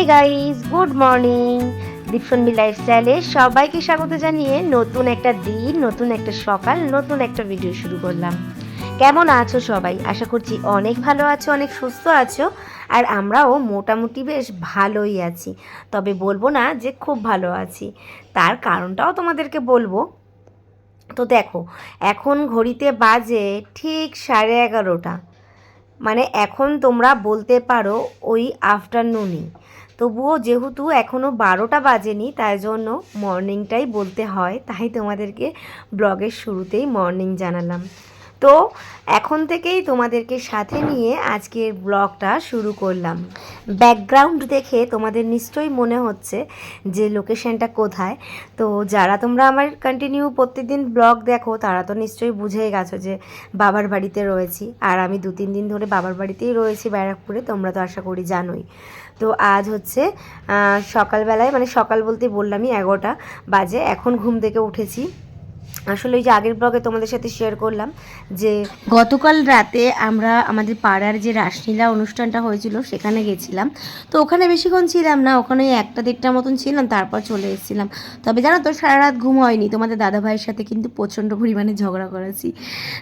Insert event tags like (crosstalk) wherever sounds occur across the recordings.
হে guys good morning দীপসন্বী লাইফস্টাইলে সবাইকে স্বাগত জানিয়ে নতুন একটা দিন, নতুন একটা সকাল, নতুন একটা ভিডিও শুরু করলাম। কেমন আছো সবাই? আশা করছি অনেক ভালো আছো, অনেক সুস্থ আছো, আর আমরাও মোটামুটি বেশ ভালোই আছি। তবে বলব না যে খুব ভালো আছি। তার কারণটাও তোমাদেরকে বলব। তো দেখো, এখন ঘড়িতে বাজে ঠিক সাড়ে এগারোটা। মানে এখন তোমরা বলতে পারো ওই আফটারনুনই তবুও যেহেতু এখনও বারোটা বাজেনি, তাই জন্য মর্নিংটাই বলতে হয়। তাই তোমাদেরকে ব্লগের শুরুতেই মর্নিং জানালাম। তো এখন থেকেই তোমাদেরকে সাথে নিয়ে আজকের ব্লগটা শুরু করলাম। ব্যাকগ্রাউন্ড দেখে তোমাদের নিশ্চয়ই মনে হচ্ছে যে লোকেশনটা কোথায়। তো যারা তোমরা আমার কন্টিনিউ প্রত্যেকদিন ব্লগ দেখো, তারা তো নিশ্চয়ই বুঝেই গেছো যে বাবার বাড়িতে রয়েছি। আর আমি দু তিন দিন ধরে বাবার বাড়িতেই রয়েছি ব্যারাকপুরে, তোমরা তো আশা করি জানোই। তো আজ হচ্ছে সকালবেলায় মানে সকাল বলতে বললামই এগারোটা বাজে এখন ঘুম থেকে উঠেছি। আসলে ওই যে আগের ব্লগে তোমাদের সাথে শেয়ার করলাম যে গতকাল রাতে আমরা আমাদের পাড়ার যে রাসলীলা অনুষ্ঠানটা হয়েছিল, সেখানে গেছিলাম। তো ওখানে বেশিক্ষণ ছিলাম না, ওখানে একটা দেড়টার মতন ছিলাম, তারপর চলে এসেছিলাম। তবে জানো তো সারা রাত ঘুম হয়নি। তোমাদের দাদা ভাইয়ের সাথে কিন্তু প্রচণ্ড পরিমাণে ঝগড়া করেছি।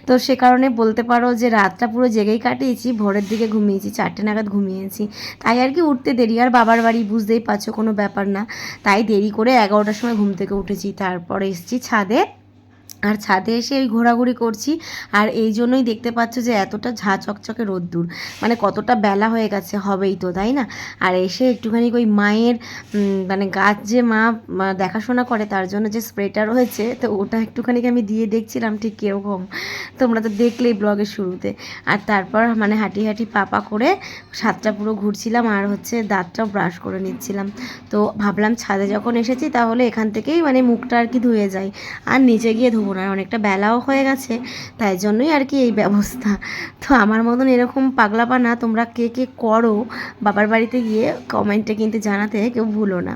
তো সে কারণে বলতে পারো যে রাতটা পুরো জেগেই কাটিয়েছি, ভোরের দিকে ঘুমিয়েছি, চারটে নাগাদ ঘুমিয়েছি। তাই আর কি উঠতে দেরি, আর বাবার বাড়ি বুঝতেই পারছ কোনো ব্যাপার না। তাই দেরি করে এগারোটার সময় ঘুম থেকে উঠেছি, তারপরে এসেছি ছাদে। আর ছাদে এসে এই ঘোরাঘুরি করছি, আর এই জন্যই দেখতে পাচ্ছ যে এতটা ঝা চকচকে রোদ্দুর। মানে কতটা বেলা হয়ে গেছে, হবেই তো, তাই না? আর এসে একটুখানি ওই মায়ের মানে গাছ যে মা দেখাশোনা করে, তার জন্য যে স্প্রেটা রয়েছে, তো ওটা একটুখানি আমি দিয়ে দেখছিলাম, ঠিক কীরকম তোমরা তো দেখলেই ব্লগের শুরুতে। আর তারপর মানে হাঁটি হাঁটি পাপা করে ছাদটা পুরো ঘুরছিলাম, আর হচ্ছে দাঁতটাও ব্রাশ করে নিচ্ছিলাম। তো ভাবলাম ছাদে যখন এসেছি, তাহলে এখান থেকেই মানে মুখটা আর কি ধুয়ে যাই। আর নিচে গিয়ে ধুবো না অনেকটা বেলাও হয়ে গেছে, তাই জন্যই আর কি এই ব্যবস্থা। তো আমার মতন এরকম পাগলাপানা তোমরা কে কে করো, বাবার বাড়িতে গিয়ে কমেন্টে কিন্তু জানাতে কেউ ভুলো না।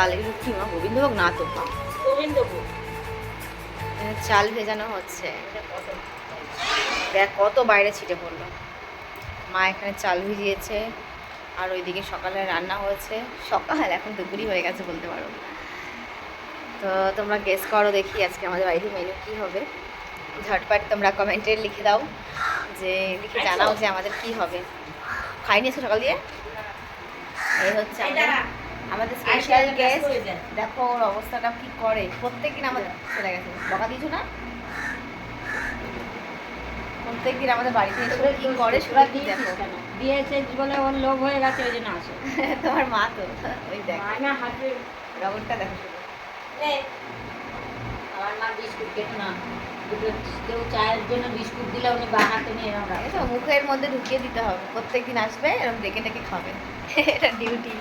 চাল এগুলো কি মা গোবিন্দভোগ? না তো মা এখানে চাল ভেজানো হচ্ছে। দেখ কত বাইরে ছিটে পড়ল। মা এখানে চাল ভিজিয়েছে আর ওইদিকে সকালে রান্না হয়েছে। সকাল এখন দুপুরই হয়ে গেছে বলতে পারো। তো তোমরা গেস করো দেখি আজকে আমাদের বাড়িতে মেনু কী হবে। ঝটপট তোমরা কমেন্টে লিখে দাও যে লিখে জানাও যে আমাদের কি হবে। খাইনি আজকে সকাল দিয়ে? এই হচ্ছে আমাদের আমাদের স্পেশাল গেস্ট দেখো ওর অবস্থাটা কি করে? প্রত্যেকদিন আমাদের চলে গেছে। বকা দিয়েছ না? প্রত্যেকদিন আমাদের বাড়িতে এসে কি করে কি দেখো। দিয়েছে বলে ওর লোভ হয়ে গেছে ওই জন্য আসে। তোমার মা তো। ওই দেখ। না হাতে রবরটা দেখো। আমার মা বিস্কুট খেত না। কেউ চায়ের জন্য বিস্কুট দিলে উনি বা হাতে নিয়ে এরকম মুখের মধ্যে ঢুকিয়ে দিতে হবে। প্রত্যেকদিন আসবে এরকম ডেকে ডেকে খাবে। এটা ডিউটি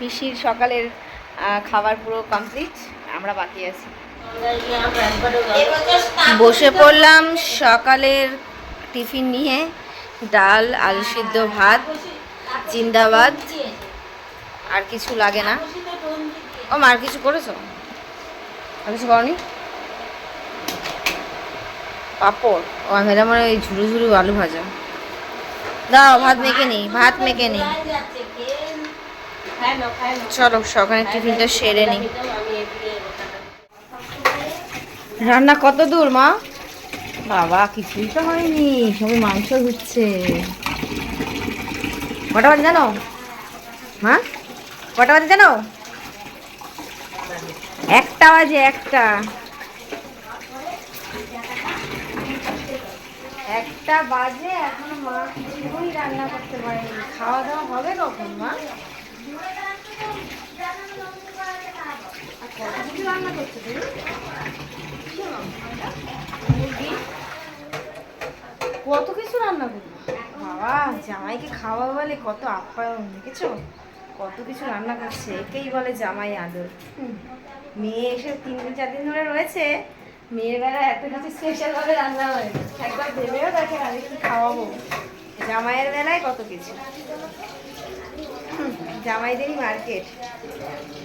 পিসির সকালের খাবার পুরো কমপ্লিট আমরা বাকি আছি। বসে পড়লাম সকালের টিফিন নিয়ে, ডাল, আলু সিদ্ধ ভাত, জিন্দাবাদ। আর কিছু লাগে না। ও মা, আর কিছু করেছ? আর কিছু করনি? পাপড়। ও আমার ওই ঝুরু ঝুরু আলু ভাজা। দাও, ভাত মেখে নিই ভাত মেখে নিই চলো সকালে টিফিনটা সেরে নিই। রান্না কত দূর, মা? বাবা, কিছুই তো হয়নি, সবাই মাংস হচ্ছে কটা বাজে জানো? হ্যাঁ কটা বাজে জানো? একটা বাজে, একটা। একটা বাজে, এখনও মা কিছুই রান্না করতে পারেনি। খাওয়া দাওয়া হবে কখন, মা? কত কিছু রান্না করব? বাবা, জামাইকে খাওয়া বলে কত আপ্যায়ন, দেখেছ? কত কিছু রান্না করছে, একেই বলে জামাই আদর। মেয়ে এসে তিন দিন, চার দিন ধরে রয়েছে। মেয়ের বেলা এত কিছু স্পেশাল ভাবে রান্না হয়। একবার ভেবেও দেখে আমি কি খাওয়াবো? জামাইয়ের বেলায় কত কিছু। জামাইদেরই মার্কেট।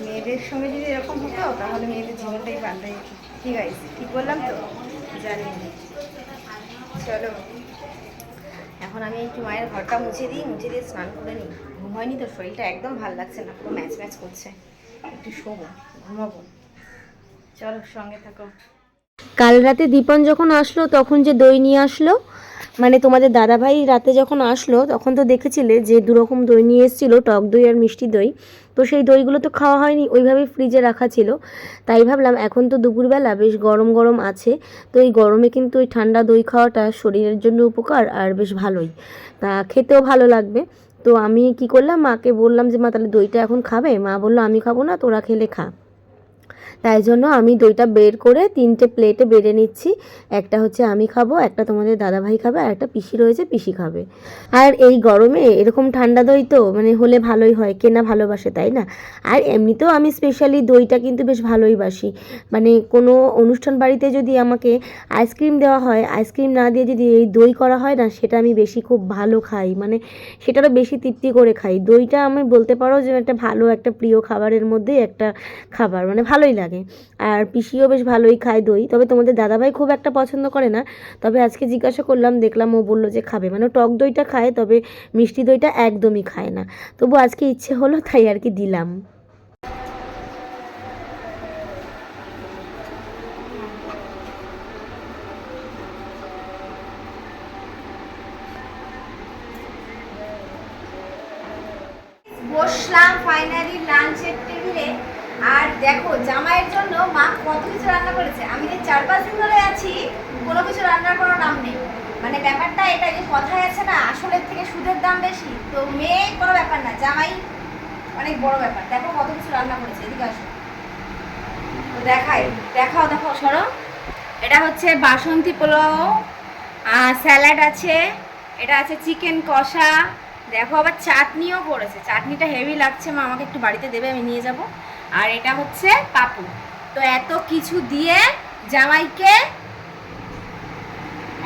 মেয়েদের সঙ্গে যদি এরকম হতো, তাহলে মেয়েদের জীবনটাই পাল্টে যেত। ঠিক আছে ঠিক বললাম তো? জানি চলো। এখন আমি একটু মায়ের ঘরটা মুছে দিই, মুছে দিয়ে স্নান করে নিই। ঘুম হয়নি তো, শরীরটা একদম ভালো লাগছে না, পুরো ম্যাচ ম্যাচ করছে। একটু শোবো, ঘুমাবো। চলো, সঙ্গে থাকো। কাল রাতে দীপন যখন আসলো, তখন যে দই নিয়ে আসলো মানে তোমাদের দাদাভাই রাতে যখন আসলো, তখন তো দেখেছিলে যে দুরকম দই নিয়ে এসেছিল, টক দই আর মিষ্টি দই। তো সেই দইগুলো তো খাওয়া হয়নি ওইভাবেই ফ্রিজে রাখা ছিল। তাই ভাবলাম এখন তো দুপুরবেলা বেশ গরম গরম আছে, তো এই গরমে কিন্তু ওই ঠান্ডা দই খাওয়াটা শরীরের জন্য উপকার আর বেশ ভালোই। তা খেতেও ভালো লাগবে। তো আমি কি করলাম, মাকে বললাম যে, মা, তাহলে দইটা এখন খাবে? মা বলল, আমি খাব না, তোরা খেলে খা। তাই জন্য আমি দইটা বের করে তিনটে প্লেটে বেড়ে নিচ্ছি। একটা হচ্ছে আমি খাব, একটা তোমাদের দাদাভাই খাবে, আর একটা পিসি রয়েছে, পিসি খাবে। আর এই গরমে এরকম ঠান্ডা দই তো মানে হলে ভালোই হয়, কেনা ভালোবাসে, তাই না? আর এমনিতেও আমি স্পেশালি দইটা কিন্তু বেশ ভালোই বাসি। মানে কোনো অনুষ্ঠান বাড়িতে যদি আমাকে আইসক্রিম দেওয়া হয় আইসক্রিম না দিয়ে যদি এই দই করা হয় না, সেটা আমি বেশি খুব ভালো খাই। মানে সেটারও বেশি তৃপ্তি করে খাই। দইটা আমি বলতে পারো যে একটা ভালো, একটা প্রিয় খাবারের মধ্যেই একটা খাবার। মানে ভালোই লাগে। আর পিসিও বেশ ভালোই খায় দই। তবে তোমাদের দাদাভাই খুব একটা পছন্দ করে না। তবে আজকে জিজ্ঞাসা করলাম, দেখলাম ও বলল যে খাবে। মানে টক দইটা খায়, তবে মিষ্টি দইটা একদমই খায় না। তবু আজকে ইচ্ছে হলো, তাই আর কি দিলাম। বসলাম ফাইনালি লাঞ্চের টেবিলে। আর দেখো জন্য মা কত কিছু রান্না করেছে? আমি যে চার পাঁচ দিন ধরে আছি, কোনো কিছু রান্নার কোনো নাম নেই। মানে ব্যাপারটা এটা যে কথায় আছে না, আসলের থেকে সুদের দাম বেশি, তো মেয়ে কোনো ব্যাপার না, জামাই অনেক বড় ব্যাপার। দেখো কত কিছু রান্না করেছে, এদিকে আসো। তো দেখাই, দেখাও দেখো সরো এটা হচ্ছে বাসন্তী পোলাও স্যালাড আছে, এটা আছে চিকেন কষা। দেখো আবার চাটনিও করেছে, চাটনিটা হেভি লাগছে মা, আমাকে একটু বাড়িতে দেবে, আমি নিয়ে যাব। আর এটা হচ্ছে পাপু তো এত কিছু দিয়ে জামাইকে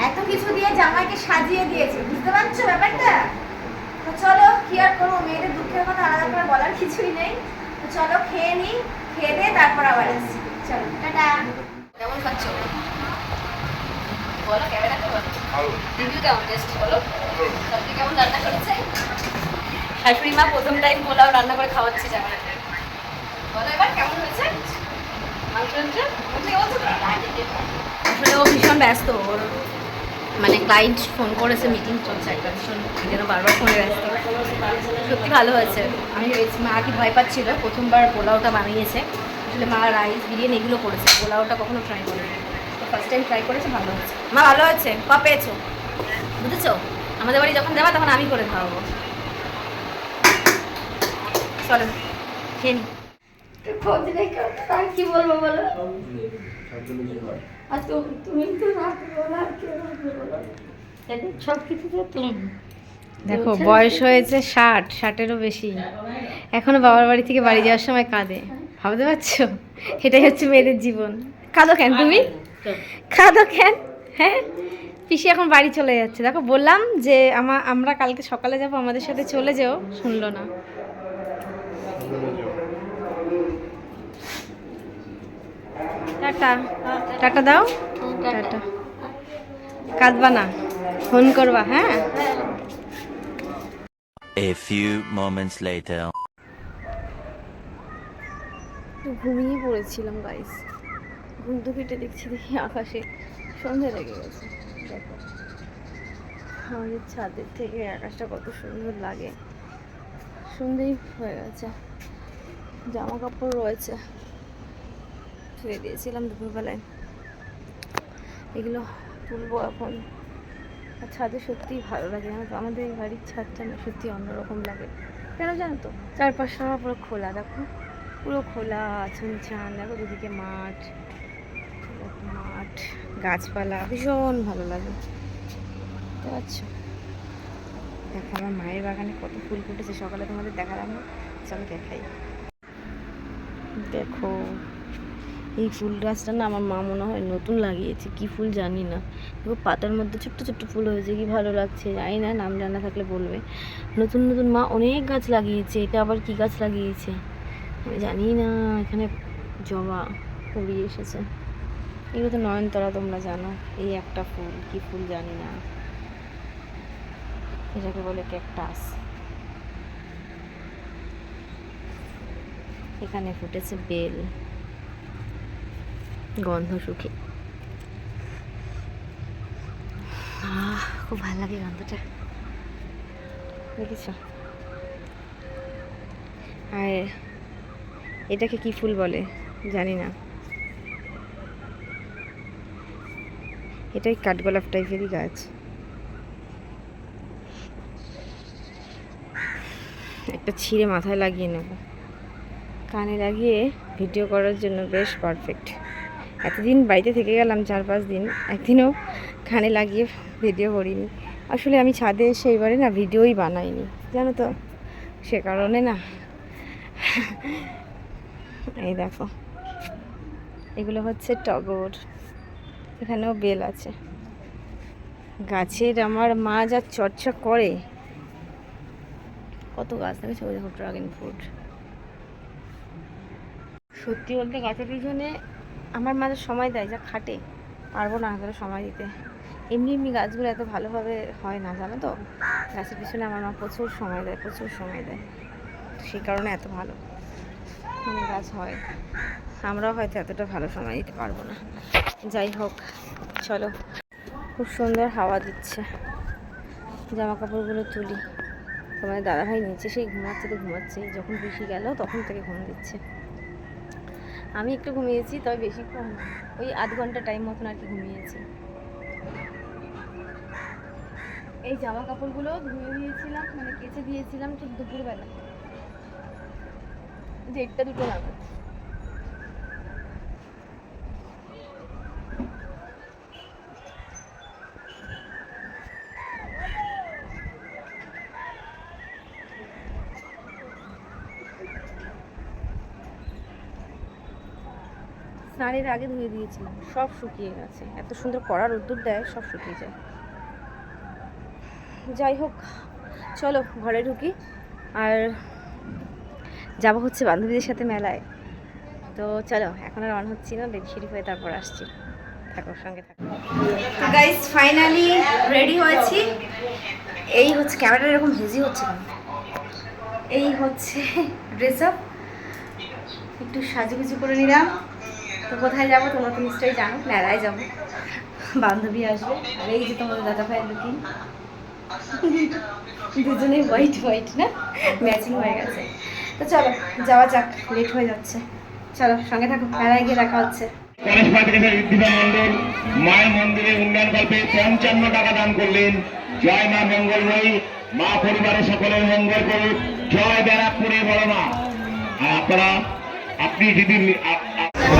এত কিছু দিয়ে জামাইকে সাজিয়ে দিয়েছে বুঝতে পারছ ব্যাপারটা? তো চলো কি আর করব? মেয়েদের দুঃখের কথা আলাদা করে বলার কিছুই নেই। তো চলো খেয়ে নিই খেয়ে দিয়ে তারপর আবার আসছি। চলো টাটা। কেমন খাচ্ছ? বলো ক্যামেরাতে বলো। রিভিউ কেমন টেস্ট বলো? সবজি কেমন রান্না করেছে? শাশুড়ি মা প্রথম টাইম পোলাও রান্না করে খাওয়াচ্ছে জামাইকে। বলো এবার কেমন হয়েছে? আসলে ও ভীষণ ব্যস্ত, ওর মানে ক্লায়েন্ট ফোন করেছে মিটিং চলছে, একটা ভীষণ যেন বারবার ফোনে ব্যস্ত। সত্যি ভালো হয়েছে। আমি মা কি ভয় পাচ্ছিল? প্রথমবার পোলাওটা বানিয়েছে। আসলে মা রাইস বিরিয়ানি এগুলো করেছে। পোলাওটা কখনো ট্রাই করেনি। তো ফার্স্ট টাইম ট্রাই করেছে, ভালো হয়েছে। মা ভালো হয়েছে? ক পেয়েছ? বুঝেছ? আমাদের বাড়ি যখন যাবা তখন আমি করে খাওয়াবো। চলো, খেয়ে নি কি বলব বলো? আর তুমি তুমি তো রাখবে বলো আর কেউ রাখবে বলো সব কিছু তো তুমি। দেখো বয়স হয়েছে ষাট ষাটেরও বেশি। এখনও বাবার বাড়ি থেকে বাড়ি যাওয়ার সময় কাঁদে। ভাবতে পারছ? এটাই হচ্ছে মেয়েদের জীবন। কাঁদো কেন তুমি? কাঁদো কেন? হ্যাঁ? পিসি এখন বাড়ি চলে যাচ্ছে। দেখো বললাম যে আমা আমরা কালকে সকালে যাব আমাদের সাথে চলে যেও। শুনলো না। টাটা। টাটা দাও? টাটা। কাঁদবা না। ফোন করবা হ্যাঁ? A few moments later. ঘুমিয়ে পড়েছিলাম গাইস ঘুম তো কেটে দেখছি দেখি আকাশে সন্ধে লেগে গেছে। দেখো আমাদের ছাদের থেকে আকাশটা কত সুন্দর লাগে। সন্ধেই হয়ে গেছে। জামা কাপড় রয়েছে। ধুয়ে দিয়েছিলাম দুপুরবেলায়। এগুলো তুলবো এখন। আর ছাদে সত্যিই ভালো লাগে আমাদের বাড়ির ছাদটা না সত্যি অন্যরকম লাগে। কেন জানো তো? চারপাশটা পুরো খোলা, দেখো। পুরো খোলা ছুনছান দেখো দুদিকে মাঠ মাঠ, গাছপালা, ভীষণ ভালো লাগে। বুঝতে দেখো আমার মায়ের বাগানে কত ফুল ফুটেছে, সকালে তোমাদের দেখালাম না, চলো দেখাই দেখো। এই ফুল গাছটা না আমার মা মনে হয় নতুন লাগিয়েছে, কি ফুল জানি না। দেখো পাতার মধ্যে ছোট্ট ছোট্ট ফুল হয়েছে, কি ভালো লাগছে, জানি না, নাম জানা থাকলে বলবে। নতুন নতুন মা অনেক গাছ লাগিয়েছে, এটা আবার কি গাছ লাগিয়েছে? আমি জানি না, এখানে জবা পড়িয়ে এসেছে। এগুলো তো নয়নতারা, তোমরা জানো, এই একটা ফুল, কি ফুল জানি না। এটাকে বলে ক্যাকটাস। এখানে ফুটেছে বেল। গন্ধ সুখী। খুব ভালো লাগে গন্ধটা। দেখেছ? আর এটাকে কি ফুল বলে? জানি না। এটাই কাঠগোলাপ টাইপেরই গাছ। একটা ছিঁড়ে মাথায় লাগিয়ে নেব। কানে লাগিয়ে ভিডিও করার জন্য বেশ পারফেক্ট এতদিন বাড়িতে থেকে গেলাম চার পাঁচ দিন, একদিনও খানে লাগিয়ে ভিডিও করিনি। আসলে আমি ছাদে এসে এবারে না ভিডিওই বানাইনি, জানো তো? সে কারণে না। এই দেখো। এগুলো হচ্ছে টগর। এখানেও বেল আছে। গাছের আমার মা যা চর্চা করে। কত গাছ দেখেছ? ওই দেখো ড্রাগন ফ্রুট সত্যি বলতে গাছের পিছনে আমার মাঝে সময় দেয়, যা খাটে। পারব না এতটা সময় দিতে। এমনি এমনি গাছগুলো এত ভালোভাবে হয় না, জানো তো? গাছের পিছনে আমার মা প্রচুর সময় দেয়, প্রচুর সময় দেয়। সেই কারণে এত ভালো মানে গাছ হয়। আমরাও হয়তো এতটা ভালো সময় দিতে পারব না। যাই হোক, চলো। খুব সুন্দর হাওয়া দিচ্ছে। জামা কাপড়গুলো তুলি। তোমার দাদাভাই নিচে সেই ঘুমাচ্ছে তো ঘুমাচ্ছে যখন বেশি গেল তখন থেকে ঘুম দিচ্ছে। আমি একটু ঘুমিয়েছি, তবে বেশিক্ষণ। ওই আধ ঘণ্টা টাইম মতন আর কি ঘুমিয়েছি। এই জামা কাপড়গুলো ধুয়ে দিয়েছিলাম মানে কেচে দিয়েছিলাম ঠিক দুপুরবেলা। দেড়টা দুটো নাগাদ। স্নানের আগে ধুয়ে দিয়েছিলাম, সব শুকিয়ে গেছে। এত সুন্দর কড়া রোদ্দুর দেয়, সব শুকিয়ে যায়। যাই হোক, চলো ঘরে ঢুকি। আর যাব হচ্ছে বান্ধবীদের সাথে মেলায়। তো চলো, এখন আর অন হচ্ছি না সেডি হয়ে তারপর আসছি। থাকো, সঙ্গে থাকো। তো গাইস ফাইনালি রেডি হয়েছি। এই হচ্ছে ক্যামেরা এরকম হেজি হচ্ছে? এই হচ্ছে (laughs) ড্রেস আপ একটু সাজুগুজু করে নিলাম। তো কোথায় যাব তোমরা তো নিশ্চয়ই জানো মেলায় যাব বান্ধবী আসবে আর এই যে তোমাদের দাদা ভাইয়ের লুকিং দুজনেই হোয়াইট হোয়াইট না ম্যাচিং হয়ে গেছে তো চলো যাওয়া যাক লেট হয়ে যাচ্ছে চলো সঙ্গে থাকো মেলায় গিয়ে দেখা হচ্ছে ঋদ্ধিমা মন্ডল মায়ের মন্দিরে উন্নয়ন কল্পে পঞ্চান্ন টাকা দান করলেন জয় মা মঙ্গলময়ী মা পরিবারের সকলের মঙ্গল করুক জয় ব্যারাকপুরের বড় মা আর আপনারা আপনি যদি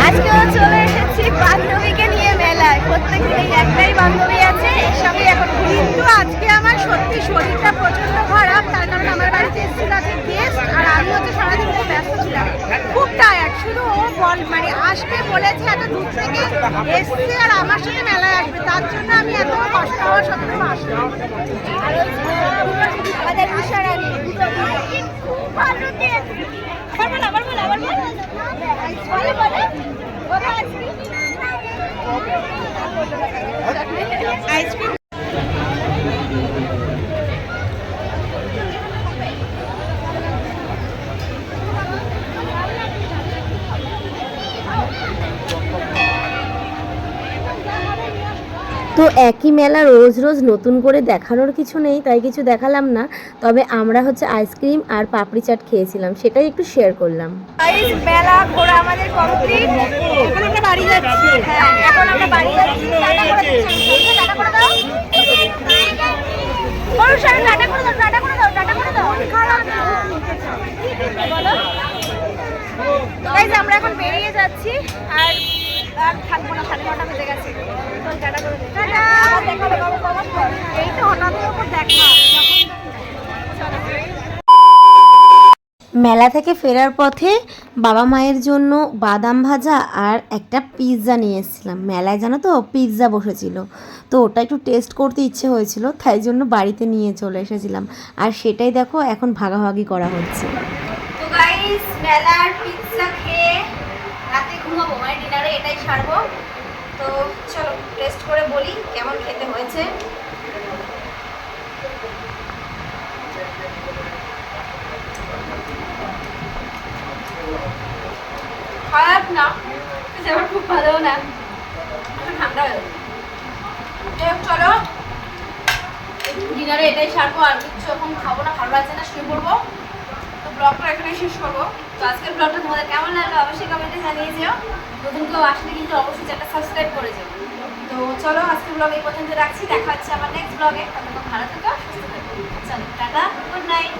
আজকেও চলে এসেছি বান্ধবীকে নিয়ে মেলায়। প্রত্যেকদিন এই একটাই বান্ধবী আছে, এর সঙ্গে এখন কিন্তু আজকে আমার সত্যি শরীরটা প্রচণ্ড খারাপ, তার কারণ আমার বাড়িতে এসেছিল আজকে গেস্ট আর আমি হচ্ছে সারাদিন খুব ব্যস্ত ছিলাম। খুব টায়ার্ড শুধু ও বল মানে আসবে বলেছে এত দূর থেকে এসছে আর আমার সাথে মেলায় আসবে, তার জন্য আমি এত কষ্ট হওয়া সত্ত্বেও আসলাম আমাদের খুব ভালো টেস্ট তো একই মেলা রোজ রোজ নতুন করে দেখানোর কিছু নেই, তাই কিছু দেখালাম না। তবে আমরা হচ্ছে আইসক্রিম আর পাপড়ি চাট খেয়েছিলাম, সেটাই একটু শেয়ার করলাম। আমরা এখন বেরিয়ে যাচ্ছি। আর মেলা থেকে ফেরার পথে বাবা মায়ের জন্য বাদাম ভাজা আর একটা পিৎজা নিয়ে এসেছিলাম। মেলায় জানো তো পিৎজা বসেছিল। তো ওটা একটু টেস্ট করতে ইচ্ছে হয়েছিল তাই জন্য বাড়িতে নিয়ে চলে এসেছিলাম। আর সেটাই দেখো এখন ভাগাভাগি করা হচ্ছে। মেলার পিৎজা খেয়ে এটাই সারবো। তো চলো টেস্ট করে বলি কেমন খেতে হয়েছে। খারাপ না, কিন্তু খুব ভালো না। একটু ঠান্ডা হয়ে চলো। ডিনারে এটাই সারবো, আর কিছু এখন খাব না, ভালো লাগছে না, শুয়ে পড়ব। তো ব্লগটা এখানে শেষ করব। তো আজকের ব্লগটা তোমাদের কেমন লাগল অবশ্যই কমেন্টে জানিয়ে যেও নতুন কেউ আসলে কিন্তু অবশ্যই চ্যানেলটা সাবস্ক্রাইব করে যাবে। তো চলো আজকে ব্লগ এই পর্যন্ত রাখছি। দেখা হচ্ছে আমার নেক্সট ব্লগে ততক্ষণ ভালো থেকো, সুস্থ থেকো। চলো, টাটা গুড নাইট